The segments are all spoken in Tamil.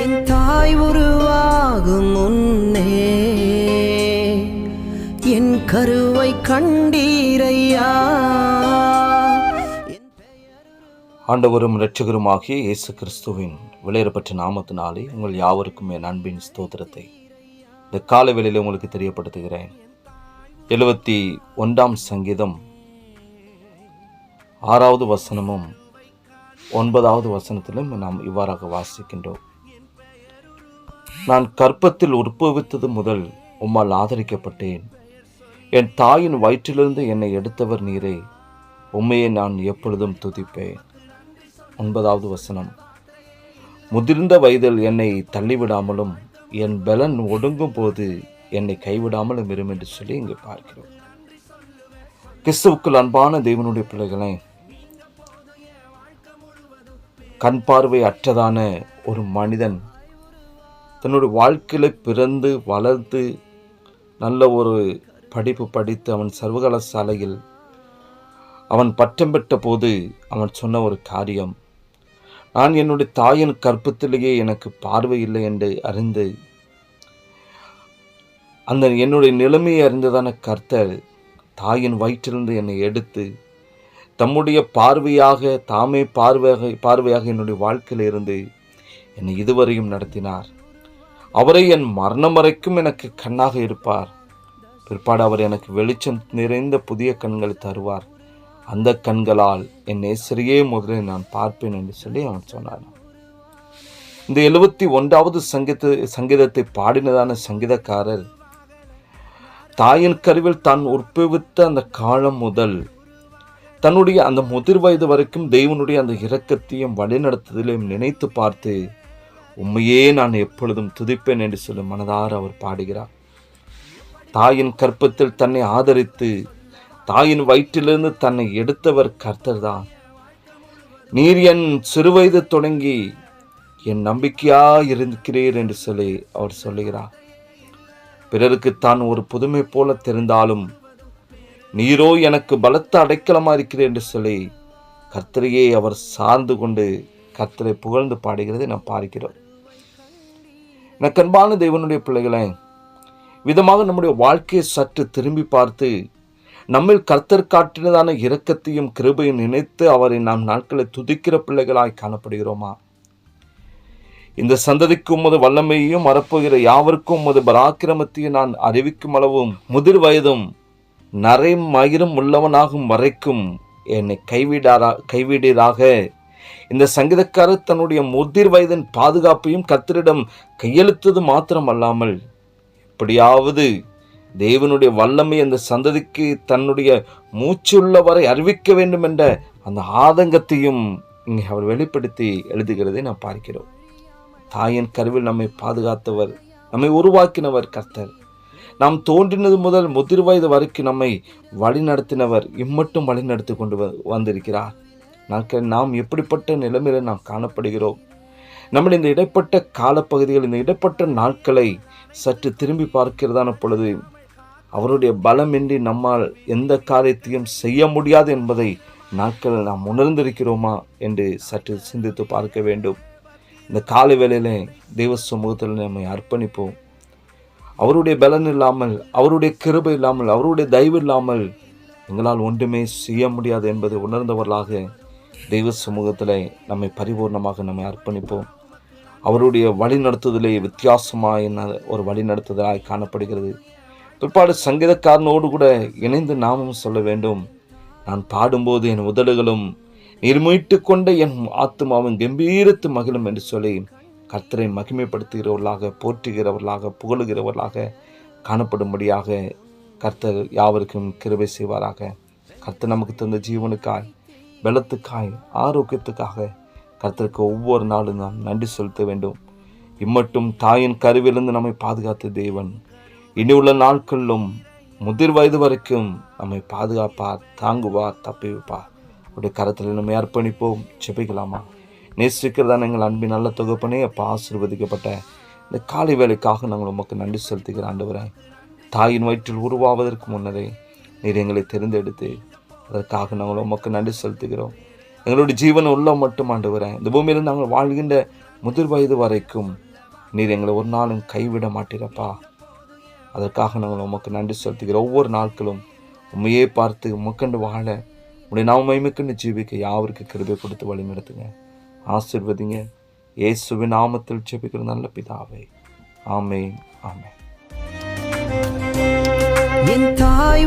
என் தாய் உருவாகும் முன்னே என் கருவை கண்டீரையா? ஆண்டவரும் இரட்சகருமாகிய இயேசு கிறிஸ்துவின் விளையரப்பற்ற நாமத்தினாலே உங்கள் யாவருக்கும் என் அன்பின் ஸ்தோத்திரத்தை இந்த கால வேளையில் உங்களுக்கு தெரியப்படுத்துகிறேன். எழுபத்தி ஒன்றாம் சங்கீதம் ஆறாவது வசனமும் ஒன்பதாவது வசனத்திலும் நாம் இவ்வாறாக வாசிக்கின்றோம். நான் கற்பத்தில் உற்பவித்தது முதல் உம்மால் ஆதரிக்கப்பட்டேன். என் தாயின் வயிற்றிலிருந்து என்னை எடுத்தவர் நீரே. உண்மையை நான் எப்பொழுதும் துதிப்பேன். ஒன்பதாவது வசனம். முதிர்ந்த வயதில் என்னை தள்ளிவிடாமலும் என் பலன் ஒடுங்கும் போது என்னை கைவிடாமலும் இரும் என்று சொல்லி இங்கு பார்க்கிறோம். கிறிஸ்துவுக்குள் அன்பான தேவனுடைய பிள்ளைகளே கண் பார்வை அற்றதான ஒரு மனிதன் தன்னுடைய வாழ்க்கையில் பிறந்து வளர்ந்து நல்ல ஒரு படிப்பு படித்து அவன் சர்வகலாசாலையில் அவன் பட்டம் பெற்ற போது அவன் சொன்ன ஒரு காரியம் நான் என்னுடைய தாயின் கற்பத்திலேயே எனக்கு பார்வை இல்லை என்று அறிந்து அந்த என்னுடைய நிலைமையை அறிந்ததான கர்த்தர் தாயின் வயிற்றிலிருந்து என்னை எடுத்து தம்முடைய பார்வையாக தாமே பார்வையாக பார்வையாக என்னுடைய வாழ்க்கையில் இருந்து என்னை இதுவரையும் நடத்தினார். அவரை என் மரணம் வரைக்கும் எனக்கு கண்ணாக இருப்பார். பிற்பாடு அவர் எனக்கு வெளிச்சம் நிறைந்த புதிய கண்களை தருவார். அந்த கண்களால் என் நேசரையே முதலில் நான் பார்ப்பேன் என்று சொல்லி அவன் சொன்னான். இந்த எழுபத்தி ஒன்றாவது சங்கீத சங்கீதத்தை பாடினதான சங்கீதக்காரர் தாயின் கருவில் தான் உற்பவித்த அந்த காலம் முதல் தன்னுடைய அந்த முதிர் வயது வரைக்கும் தெய்வனுடைய அந்த இரக்கத்தையும் வழிநடத்துதலையும் நினைத்து பார்த்து உண்மையே நான் எப்பொழுதும் துதிப்பேன் என்று சொல்லி மனதார அவர் பாடுகிறார். தாயின் கற்பத்தில் தன்னை ஆதரித்து தாயின் வயிற்றிலிருந்து தன்னை எடுத்தவர் கர்த்தர் தான் நீர் என் சிறுவயது தொடங்கி என் நம்பிக்கையா இருக்கிறீர் என்று சொல்லி அவர் சொல்லுகிறார். பிறருக்கு தான் ஒரு புதுமை போல தெரிந்தாலும் நீரோ எனக்கு பலத்த அடைக்கலமா இருக்கிறேன் என்று சொல்லி கர்த்தரையே அவர் சார்ந்து கொண்டு கர்த்தரை புகழ்ந்து பாடுகிறதை நாம் பார்க்கிறோம். எனக்கு அன்பான தெய்வனுடைய பிள்ளைகளை விதமாக நம்முடைய வாழ்க்கையை சற்று திரும்பி பார்த்து நம்மில் கர்த்தர் காட்டினதான இரக்கத்தையும் கிருபையும் நினைத்து அவரை நாம் நாட்களை துதிக்கிற பிள்ளைகளாய் காணப்படுகிறோமா? இந்த சந்ததிக்கு உமது வல்லமையையும் மறப்புகிற யாவருக்கும் உமது பராக்கிரமத்தையும் நான் அறிவிக்கும் அளவும் முதிர் வயதும் நரை மயிரும் உள்ளவனாகும் வரைக்கும் என்னை கைவிடாரா கைவிடீராக. இந்த சங்கீதக்காரர் தன்னுடைய முதிர் வயதின் பாதுகாப்பையும் கர்த்தரிடம் கையெழுத்தது மாத்திரம் அல்லாமல் எப்படியாவது தேவனுடைய வல்லமை அந்த சந்ததிக்கு தன்னுடைய மூச்சுள்ளவரை அறிவிக்க வேண்டும் என்ற அந்த ஆதங்கத்தையும் இங்கே அவர் வெளிப்படுத்தி எழுதுகிறதை நாம் பார்க்கிறோம். தாயின் கருவில் நம்மை பாதுகாத்தவர் நம்மை உருவாக்கினவர் கர்த்தர். நாம் தோன்றினது முதல் முதிர் வயது வரைக்கும் நம்மை வழிநடத்தினவர் இம்மட்டும் வழிநடத்தி கொண்டு வந்திருக்கிறார். நாட்கள் நாம் எப்படிப்பட்ட நிலைமையில நாம் காணப்படுகிறோம்? நம்ம இந்த இடைப்பட்ட காலப்பகுதிகள் இந்த இடைப்பட்ட நாட்களை சற்று திரும்பி பார்க்கிறதான பொழுது அவருடைய பலமின்றி நம்மால் எந்த காரியத்தையும் செய்ய முடியாது என்பதை நாட்கள் நாம் உணர்ந்திருக்கிறோமா என்று சற்று சிந்தித்து பார்க்க வேண்டும். இந்த காலை வேளையிலே தெய்வ சமூகத்தில் நம்மை அர்ப்பணிப்போம். அவருடைய பலன் இல்லாமல் அவருடைய கிருபை இல்லாமல் அவருடைய தயவு இல்லாமல் எங்களால் ஒன்றுமே செய்ய முடியாது என்பதை உணர்ந்தவர்களாக தெய்வ சமூகத்தில் நம்மை பரிபூர்ணமாக நம்மை அர்ப்பணிப்போம். அவருடைய வழி நடத்துதலே வித்தியாசமான ஒரு வழி நடத்துதலாய் காணப்படுகிறது. பிற்பாடு சங்கீதக்காரனோடு கூட இணைந்து நாமும் சொல்ல வேண்டும். நான் பாடும்போது என் உதடுகளும் நிர்மீட்டு கொண்ட என் ஆத்மாவும் கம்பீரத்து மகிழும் என்று சொல்லி கர்த்தரை மகிமைப்படுத்துகிறவர்களாக போற்றுகிறவர்களாக புகழுகிறவர்களாக காணப்படும்படியாக கர்த்தர் யாவருக்கும் கிருபை செய்வாராக. கர்த்தர் நமக்கு தந்த ஜீவனுக்காய் பலத்துக்காய் ஆரோக்கியத்துக்காக கர்த்தருக்கு ஒவ்வொரு நாளும் நாம் நன்றி செலுத்த வேண்டும். இம்மட்டும் தாயின் கருவிலிருந்து நம்மை பாதுகாத்த தேவன். இனி உள்ள நாட்களிலும் முதிர் வயது வரைக்கும் நம்மை பாதுகாப்பார் தாங்குவார் தப்பி வைப்பார் அவருடைய கரத்தில் நம்ம அர்ப்பணிப்போம். செபிக்கலாமா நேசிக்கிறதான எங்கள் அன்பின் நல்ல தொகுப்பனே அப்போ ஆசீர்வதிக்கப்பட்ட இந்த காலை வேலைக்காக நாங்கள் உமக்கு நன்றி செலுத்துகிற ஆண்டவரே. தாயின் வயிற்றில் உருவாவதற்கு முன்னரே நீர் எங்களை தெரிந்தெடுத்து அதற்காக நாங்கள் உமக்கு நன்றி செலுத்துகிறோம். எங்களுடைய ஜீவன் உள்ள மட்டும் ஆண்டவரே இந்த பூமியில் நாங்கள் வாழ்கின்ற முதிர் வயது வரைக்கும் நீர் எங்களை ஒரு நாளும் கைவிட மாட்டீரப்பா. அதற்காக நாங்கள் உமக்கு நன்றி செலுத்துகிறோம் ஒவ்வொரு நாட்களும் உண்மையே பார்த்து உமக்கண்டு வாழ உடைய நாம மகிமைக்கண்டு ஜீவிக்க யாவருக்கு கிருபை கொடுத்து வழி நடத்துங்க ஆசிர்வதிங்க. இயேசுவின் நாமத்தில் ஜெபிக்கிற நல்ல பிதாவே. ஆமே ஆமே என் தாய்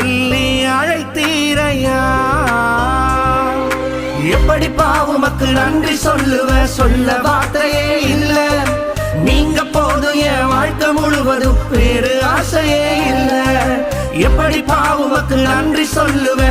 சொல்லி அழைத்தீரையா? எப்படி பாவுமக்கு நன்றி சொல்லுவ? சொல்ல வார்த்தையே இல்ல. நீங்க போதும் என் வாழ்க்கை முழுவதும் வேறு ஆசையே இல்ல. எப்படி பாவுமக்கு நன்றி சொல்லுவ?